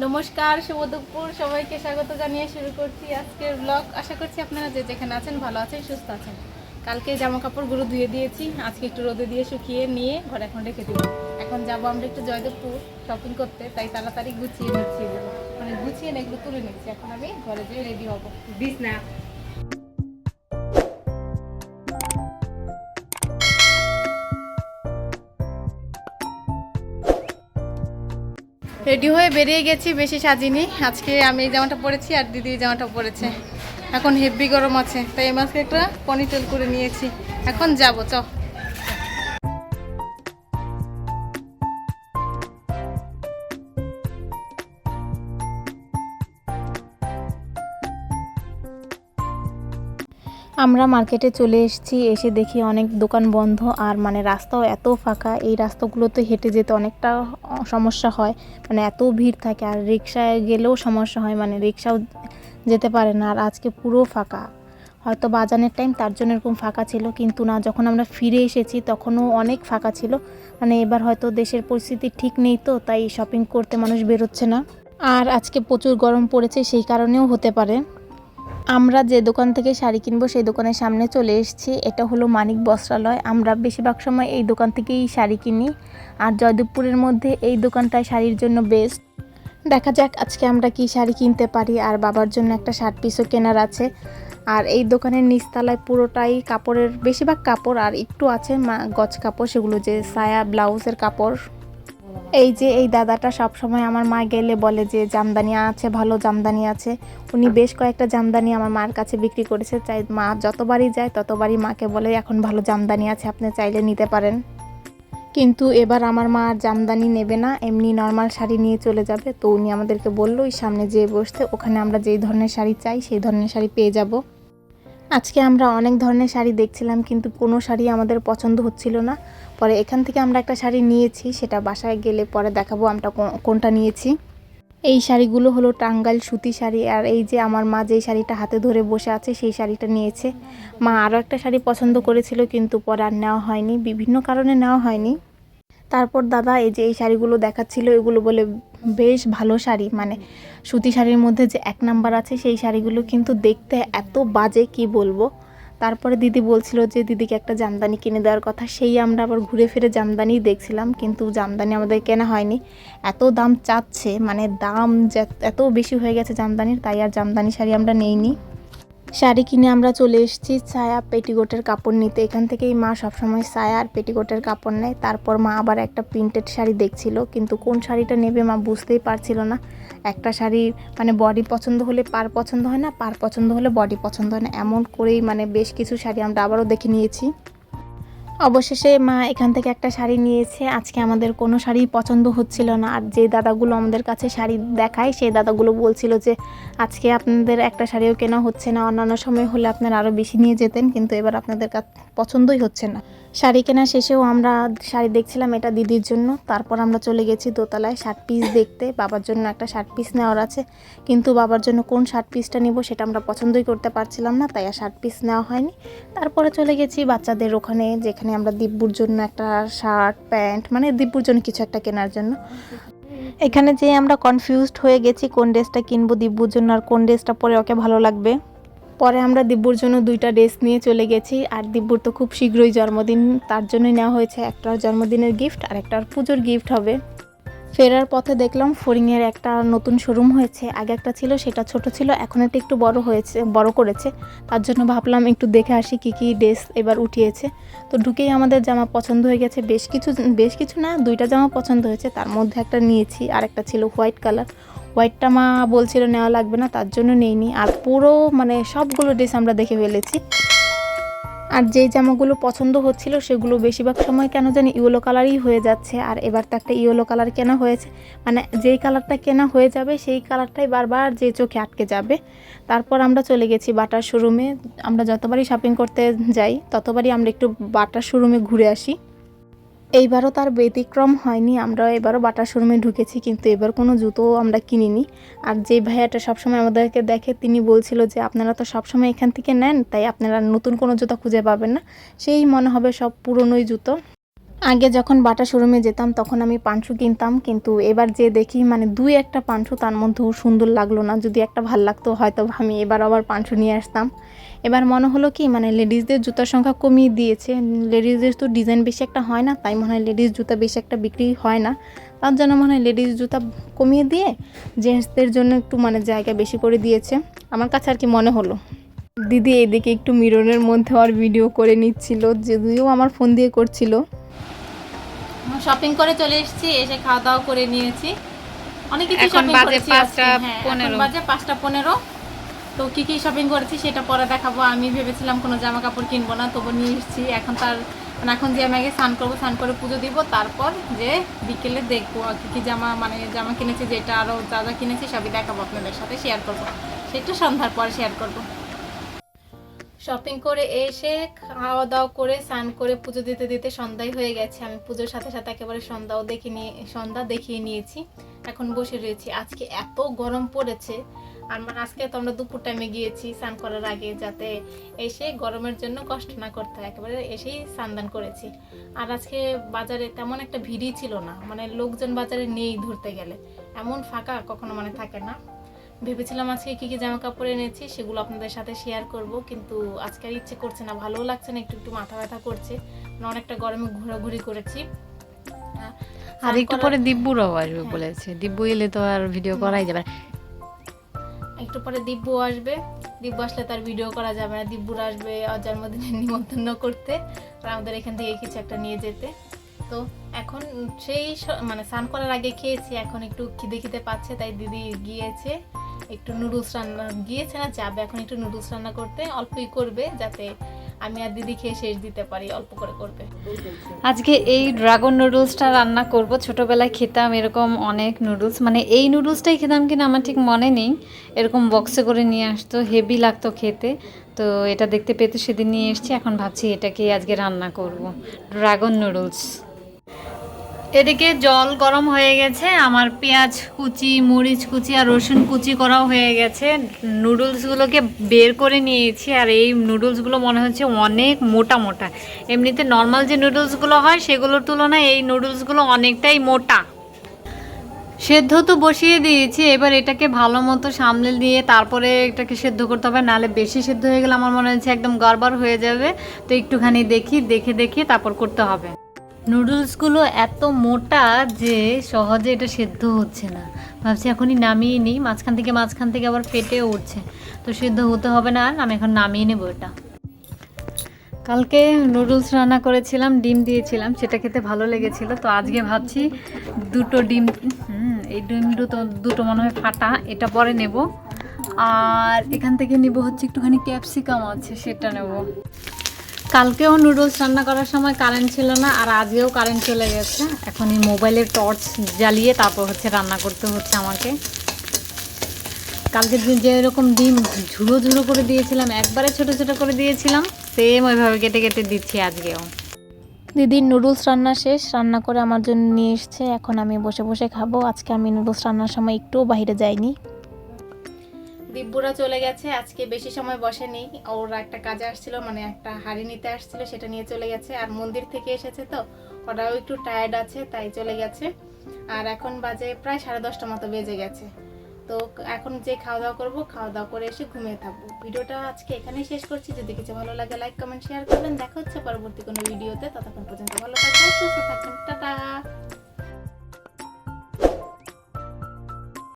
নমস্কার, শুভ দুপুর। সবাইকে স্বাগত জানিয়ে শুরু করছি আজকের ব্লগ আশা করছি আপনারা যে যেখানে আছেন, ভালো আছেন, সুস্থ আছেন। কালকে জামা কাপড়গুলো ধুয়ে দিয়েছি। আজকে একটু রোদে দিয়ে শুকিয়ে নিয়ে ঘরে এখন রেখে দেবো। এখন যাব আমরা একটু জয়দেবপুর শপিং করতে, তাই তাড়াতাড়ি গুছিয়ে নিচ্ছি মানে গুছিয়ে না, এগুলো তুলে নিচ্ছি। এখন আমি ঘরে যেয়ে রেডি হব। দিস রেডি হয়ে বেরিয়ে গেছি, বেশি সাজিনি। আজকে আমি এই জামাটা পরেছি আর দিদি এই জামাটা পরেছে। এখন হেভি গরম আছে, তাই এই মাসকে একটা পনিটেল করে নিয়েছি। এখন যাব চ আমরা মার্কেটে চলে এসেছি, এসে দেখি অনেক দোকান বন্ধ আর মানে রাস্তাও এত ফাঁকা, এই রাস্তাগুলোতে হেঁটে যেতে অনেকটা সমস্যা হয়। মানে এত ভিড় থাকে আর রিক্সায় গেলেও সমস্যা হয় মানে রিক্সাও যেতে পারে না আর আজকে পুরো ফাঁকা। হয়তো বাজানের টাইম তার জন্য এরকম ফাঁকা ছিল, কিন্তু না, যখন আমরা ফিরে এসেছি তখনও অনেক ফাঁকা ছিল। মানে এবার হয়তো দেশের পরিস্থিতি ঠিক নেই তো, তাই শপিং করতে মানুষ বেরোচ্ছে না। আর আজকে প্রচুর গরম পড়েছে, সেই কারণেও হতে পারে। আমরা যে দোকান থেকে শাড়ি কিনবো সেই দোকানের সামনে চলে এসেছি। এটা হলো মানিক বস্ত্রালয়। আমরা বেশিরভাগ সময় এই দোকান থেকেই শাড়ি কিনি। আর জয়দেবপুরের মধ্যে এই দোকানটায় শাড়ির জন্য বেস্ট দেখা যাক আজকে আমরা কি শাড়ি কিনতে পারি। আর বাবার জন্য একটা শার্ট পিসও কেনার আছে। আর এই দোকানের নিচতলায় পুরোটাই কাপড়ের, বেশিরভাগ কাপড় আর একটু আছে গজ কাপড়, সেগুলো যে সায়া ব্লাউজের কাপড়। এই যে এই দাদাটা সব সময় আমার মা গেলে বলে যে, জামদানি আছে, ভালো জামদানি আছে। উনি বেশ কয়েকটা জামদানি আমার মার কাছে বিক্রি করেছে। চাই, মা যতবারই যায়, ততবারই মাকে বলে, এখন ভালো জামদানি আছে, আপনি চাইলে নিতে পারেন। কিন্তু এবার আমার মা আর জামদানি নেবে না, এমনি নর্মাল শাড়ি নিয়ে চলে যাবে। তো উনি আমাদেরকে বলল, ওই সামনে যেয়ে বসতে, ওখানে আমরা যেই ধরনের শাড়ি চাই, সেই ধরনের শাড়ি পেয়ে যাব। আজকে আমরা অনেক ধরনের শাড়ি দেখছিলাম, কিন্তু কোনো শাড়ি আমাদের পছন্দ হচ্ছিল না। পরে এখান থেকে আমরা একটা শাড়ি নিয়েছি, সেটা বাসায় গেলে পরে দেখাবো আমরা কোনটা নিয়েছি। এই শাড়িগুলো হলো টাঙ্গাইল সুতি শাড়ি, আর এই যে আমার মা যেই শাড়িটা হাতে ধরে বসে আছে, সেই শাড়িটা নিয়েছে। মা আরও একটা শাড়ি পছন্দ করেছিল, কিন্তু পরে আর নেওয়া হয়নি, বিভিন্ন কারণে নেওয়া হয়নি। তারপর দাদা এই যে এই শাড়িগুলো দেখাচ্ছিল, এগুলো বলে বেশ ভালো শাড়ি মানে সুতি শাড়ির মধ্যে যে এক নাম্বার আছে, সেই শাড়িগুলো কিন্তু দেখতে এত বাজে, কি বলব? তারপরে দিদি বলছিল যে, দিদিকে একটা জামদানি কিনে দেওয়ার কথা। সেই আমরা আবার ঘুরে ফিরে জামদানি দেখছিলাম, কিন্তু জামদানি আমাদের কেনা হয়নি। এত দাম চাচ্ছে মানে দাম এত বেশি হয়ে গেছে জামদানির, তাই আর জামদানি শাড়ি আমরা নেইনি। শাড়ি কিনে আমরা চলে এসেছি। ছায়া পেটিকোটের কাপড় নিতে। এখান থেকেই মা সবসময় ছায়া আর পেটিকোটের কাপড় নেয়। তারপর মা আবার একটা প্রিন্টেড শাড়ি দেখছিল। কিন্তু কোন শাড়িটা নেবে মা বুঝতেই পারছিল না। একটা শাড়ি মানে বডি পছন্দ হলে পার পছন্দ হয় না, পার পছন্দ হলে বডি পছন্দ হয় না। এমন করেই মানে বেশ কিছু শাড়ি আমরা আবারও দেখে নিয়েছি। অবশেষে মা এখান থেকে একটা শাড়ি নিয়েছে। আজকে আমাদের কোনো শাড়ি পছন্দ হচ্ছিল না। আর যে দাদাগুলো আমাদের কাছে শাড়ি দেখায়, সেই দাদাগুলো বলছিল যে, আজকে আপনাদের একটা শাড়িও কেনা হচ্ছে না। অন্যান্য সময় হলে আপনারা আরও বেশি নিয়ে যেতেন, কিন্তু এবার আপনাদের পছন্দই হচ্ছে না। শাড়ি কেনা শেষেও আমরা শাড়ি দেখছিলাম এটা দিদির জন্য। তারপর আমরা চলে গেছি দোতলায় শার্ট পিস দেখতে। বাবার জন্য একটা শার্ট পিস নেওয়ার আছে। কিন্তু বাবার জন্য কোন শার্ট পিসটা নিব সেটা আমরা পছন্দই করতে পারছিলাম না, তাই আর শার্ট পিস নেওয়া হয়নি। তারপরে চলে গেছি বাচ্চাদের ওখানে, যেখানে আমরা দিব্যুর জন্য একটা শার্ট, প্যান্ট মানে দিব্যুর জন্য কিছু একটা কেনার জন্য। এখানে যে আমরা কনফিউজড হয়ে গেছি কোন ড্রেসটা কিনবো দিব্যুর জন্য আর কোন ড্রেসটা পরে ওকে ভালো লাগবে। পরে আমরা দিব্যুর জন্য দুইটা ড্রেস নিয়ে চলে গেছি আর দিব্যুর তো খুব শীঘ্রই জন্মদিন, তার জন্যই নেওয়া হয়েছে একটা জন্মদিনের গিফট আর একটা পুজোর গিফট হবে। ফেরার পথে দেখলাম ফরিংয়ের একটা নতুন শোরুম হয়েছে। আগে একটা ছিল, সেটা ছোট ছিল, এখন এটা একটু বড় হয়েছে, বড় করেছে। তার জন্য ভাবলাম একটু দেখে আসি কী কী ড্রেস এবার উঠিয়েছে। তো ঢুকেই আমাদের জামা পছন্দ হয়ে গেছে। বেশ কিছু বেশ কিছু না, দুইটা জামা পছন্দ হয়েছে। তার মধ্যে একটা নিয়েছি আর একটা ছিল হোয়াইট কালার হোয়াইটটা মা বলছিল, নেওয়া লাগবে না। তার জন্য নেইনি। আর পুরো মানে সবগুলো ড্রেস আমরা দেখে ফেলেছি। আর যেই জামাগুলো পছন্দ হচ্ছিল সেগুলো বেশিরভাগ সময় কেন জানি ইয়েলো কালারই হয়ে যাচ্ছে। আর এবার তো একটা ইয়েলো কালার কেনা হয়েছে। মানে যেই কালারটা কেনা হয়ে যাবে সেই কালারটাই বারবার যে চোখে আটকে যাবে। তারপর আমরা চলে গেছি বাটার শোরুমে। আমরা যতবারই শপিং করতে যাই, ততবারই আমরা একটু বাটার শোরুমে ঘুরে আসি। এইবারও তার ব্যতিক্রম হয়নি, আমরা এবারও বাটার শোরুমে ঢুকেছি, কিন্তু এবার কোনো জুতো আমরা কিনিনি। আর যে ভাইয়াটা সবসময় আমাদেরকে দেখে, তিনি বলছিল যে, আপনারা তো সবসময় এখান থেকে নেন, তাই আপনারা নতুন কোনো জুতো খুঁজে পাবেন না। সেই মনে হবে সব পুরনোই জুতো। আগে যখন বাটা শোরুমে যেতাম, তখন আমি পানসু কিনতাম, কিন্তু এবার যে দেখি মানে দুই একটা পানসু তার মধ্যেও সুন্দর লাগল না। যদি একটা ভালো লাগতো, হয়তো আমি এবার আবার পানসু নিয়ে আসতাম। এবার মনে হলো কি মানে লেডিসদের জুতার সংখ্যা কমিয়ে দিয়েছে। লেডিসদের তো ডিজাইন বেশি একটা হয় না, তাই মনে হয় লেডিস জুতা বেশি একটা বিক্রি হয় না। তার জন্য মনে হয় লেডিস জুতা কমিয়ে দিয়ে জেন্টসদের জন্য একটু মানে জায়গা বেশি করে দিয়েছে। আমার কাছে আর কি মনে হলো। দিদি এদিকে একটু মিরনের মধ্যে আর ভিডিও করে নিচ্ছিল যদিও আমার ফোন দিয়ে করছিল। শপিং করে চলে এসেছি এসে খাওয়া দাওয়া করে নিয়েছি। অনেক কিছু শপিং করেছি হ্যাঁ, বাজে পাঁচটা পনেরো। তো কি কি শপিং করেছি সেটা পরে দেখাবো। আমি ভেবেছিলাম কোনো জামা কাপড় কিনবো না তবু নিয়ে এসেছি। এখন তার মানে এখন যে আমি আগে স্নান করব স্নান করে পুজো দিব তারপর যে বিকেলে দেখব আর কি কি জামা মানে জামা কিনেছি যেটা আরও যা যা কিনেছি সবই দেখাবো আপনাদের সাথে শেয়ার করব। সেটা সন্ধ্যার পরে শেয়ার করব। শপিং করে এসে খাওয়া দাওয়া করে, স্নান করে পুজো দিতে দিতে সন্ধ্যাই হয়ে গেছে। আমি পুজোর সাথে সাথে একেবারে সন্ধ্যাও দেখে নিয়ে, সন্ধ্যা দেখিয়ে নিয়েছি। এখন বসে রয়েছি। আজকে এত গরম পড়েছে। আর মানে আজকে তো আমরা দুপুর টাইমে গিয়েছি স্নান করার আগে, যাতে এসে গরমের জন্য কষ্ট না করতে হয়। একেবারে এসেই স্নান করেছি। আর আজকে বাজারে তেমন একটা ভিড়ই ছিল না। মানে লোকজন বাজারে নেই ধরতে গেলে। এমন ফাঁকা কখনো মানে থাকে না। ভেবেছিলাম আজকে কি কি জামা কাপড় এনেছি সেগুলো আপনাদের সাথে শেয়ার করব কিন্তু আজকে আর ইচ্ছে করছে না ভালোও লাগছে না একটু একটু মাথা ব্যথা করছে। মানে অনেকটা গরমে ঘোরাঘুরি করেছি। আর একটু পরে দিব্যুরাও আসবে হ্যাঁ। বলেছে। দিব্যু এলে তো আর ভিডিও করাই যাবে একটু পরে দিব্য আসবে। দিব্য আসলে তার ভিডিও করা যাবে না। দিব্যুর আসবে জন্মদিনের নিমন্ত্রণ করতে। আর আমাদের এখান থেকে কিছু একটা নিয়ে যেতে। তো এখন সেই মানে স্নান করার আগে খেয়েছি এখন একটু খিদে খিদে পাচ্ছে তাই দিদি গিয়েছে। একটু নুডলস রান্না, গিয়েছে না যাবে এখন একটু নুডলস রান্না করতে, অল্পই করবে যাতে আমি আর দিদি খেয়ে শেষ দিতে পারি, অল্প করে করবে। আজকে এই ড্রাগন নুডলসটা রান্না করব। ছোটবেলায় খেতাম এরকম অনেক নুডলস মানে এই নুডলসটাই খেতাম কিনা আমার ঠিক মনে নেই। এরকম বক্সে করে নিয়ে আসতো হেভি লাগতো খেতে। তো এটা দেখতে পেতে সেদিন নিয়ে এসেছি, এখন ভাবছি এটাকেই আজকে রান্না করব। ড্রাগন নুডলস এদিকে জল গরম হয়ে গেছে, আমার পেঁয়াজ কুচি, মরিচ কুচি আর রসুন কুচি করাও হয়ে গেছে। নুডলসগুলোকে বের করে নিয়েছি আর এই নুডলসগুলো মনে হচ্ছে অনেক মোটা মোটা। এমনিতে নর্মাল যে নুডলসগুলো হয় সেগুলোর তুলনায় এই নুডলসগুলো অনেকটাই মোটা। সেদ্ধ তো বসিয়ে দিয়েছি, এবার এটাকে ভালো মতো সামলে দিয়ে তারপরে এটাকে সেদ্ধ করতে হবে, নাহলে বেশি সেদ্ধ হয়ে গেলে আমার মনে হচ্ছে একদম গড়বড় হয়ে যাবে। তো একটুখানি দেখি, দেখে দেখে তারপর করতে হবে। নুডলসগুলো এত মোটা যে সহজে এটা সেদ্ধ হচ্ছে না। ভাবছি এখনই নামিয়ে নিই, মাঝখান থেকে মাঝখান থেকে আবার ফেটে উঠছে। তো সেদ্ধ হতে হবে না আর, আমি এখন নামিয়ে নেব এটা। কালকে নুডলস রান্না করেছিলাম, ডিম দিয়েছিলাম, সেটা খেতে ভালো লেগেছিল। তো আজকে ভাবছি দুটো ডিম এই ডিম দুটো দুটো মনে হয় ফাটা, এটা পরে নেব। আর এখান থেকে নেব হচ্ছে একটুখানি ক্যাপসিকাম আছে, সেটা নেব। কালকেও নুডলস রান্না করার সময় কারেন্ট ছিল না, আর আজকেও কারেন্ট চলে গেছে। এখন এই মোবাইলের টর্চ জ্বালিয়ে তারপর হচ্ছে রান্না করতে হচ্ছে আমাকে। কালকে যে এরকম ডিম ঝুড়ো ঝুড়ো করে দিয়েছিলাম, একবারে ছোট ছোট করে দিয়েছিলাম সেম ওইভাবে কেটে কেটে দিচ্ছি আজকেও। দিদির নুডলস রান্না শেষ, রান্না করে আমার জন্য নিয়ে এসছে, এখন আমি বসে বসে খাব। আজকে আমি নুডলস রান্নার সময় একটুও বাইরে যাইনি। দিব্যুরা চলে গেছে। আজকে বেশি সময় বসেনি। ওর একটা কাজে আসছিল মানে একটা হাড়ি নিতে আসছিল, সেটা নিয়ে চলে গেছে। আর মন্দির থেকে এসেছে তো ওরাও একটু টায়ার্ড আছে, তাই চলে গেছে। আর এখন বাজে প্রায় সাড়ে দশটা মতো বেজে গেছে। তো এখন যে খাওয়া দাওয়া করব খাওয়া দাওয়া করে এসে ঘুমিয়ে থাকব। ভিডিওটা আজকে এখানেই শেষ করছি। যদি কিছু ভালো লাগে লাইক কমেন্ট শেয়ার করবেন। দেখা হচ্ছে পরবর্তী কোনো ভিডিওতে ততক্ষণ পর্যন্ত ভালো থাকবেন, সুস্থ থাকবেন। টাটা!